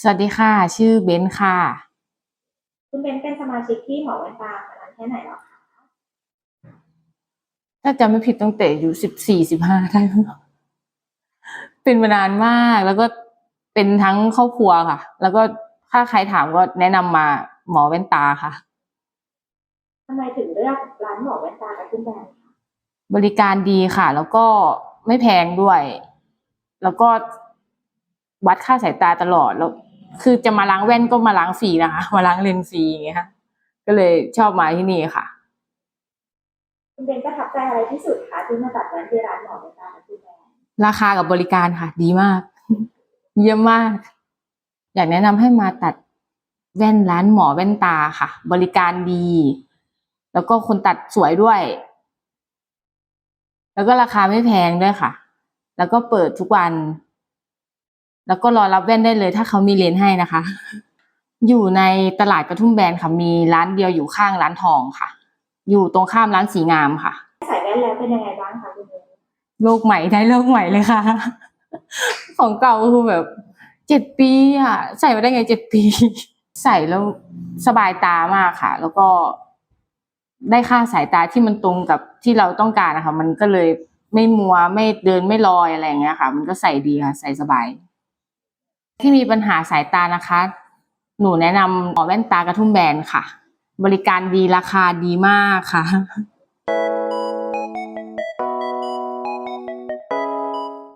สวัสดีค่ะ ชื่อเบนซ์ค่ะ คุณเบนเป็นสมาชิกที่หมอแว่นตามานานแค่ไหนแล้วคะถ้าจำไม่ผิดตั้งแต่อายู่สิบสี่สิบห้าได้มั้งเป็นมานานมากแล้วก็เป็นทั้งครอบครัวค่ะ แล้วก็ถ้าใครถามก็แนะนำมาหมอแว่นตาค่ะ ทำไมถึงเลือกร้านหมอแว่นตากระทุ่มแบนคะบริการดีค่ะ แล้วก็ไม่แพงด้วย แล้วก็วัดค่าสายตาตลอดแล้ว คือจะมาล้างแว่นก็มาล้างฟรีนะคะ มาล้างเลนส์ฟรีอย่างเงี้ยค่ะก็เลยชอบมาที่นี่ค่ะคุณเบนประทับใจอะไรที่สุดคะที่มาตัดแว่นที่ร้านหมอแว่นตากระทุ่มแบนราคากับบริการค่ะ ดีมาก เยี่ยมมาก อยากแนะนำให้มาตัดแว่นร้านหมอแว่นตาค่ะ บริการดี แล้วก็คนตัดสวยด้วย แล้วก็ราคาไม่แพงด้วยค่ะ แล้วก็เปิดทุกวัน แล้วก็รอรับแว่นได้เลยถ้าเขามีเลนส์ให้นะคะ อยู่ในตลาดกระทุ่มแบนค่ะ มีร้านเดียวอยู่ข้างร้านทองค่ะ อยู่ตรงข้ามร้านสีงามค่ะ ใส่แว่นแล้วเป็นยังไงบ้างคะคุณเบนโลกใหม่ได้โลกใหม่เลยค่ะ ของเก่าคือแบบเจ็ดปีอะ ใส่มาได้ไงเจ็ดปี ใส่แล้วสบายตามากค่ะ แล้วก็ได้ค่าสายตาที่มันตรงกับที่เราต้องการนะคะ มันก็เลยไม่มัวไม่เดินไม่ลอยอะไรอย่างเงี้ยค่ะ มันก็ใส่ดีค่ะ ใส่สบาย ที่มีปัญหาสายตานะคะ หนูแนะนำหมอแว่นตากระทุ่มแบนค่ะ บริการดีราคาดีมากค่ะ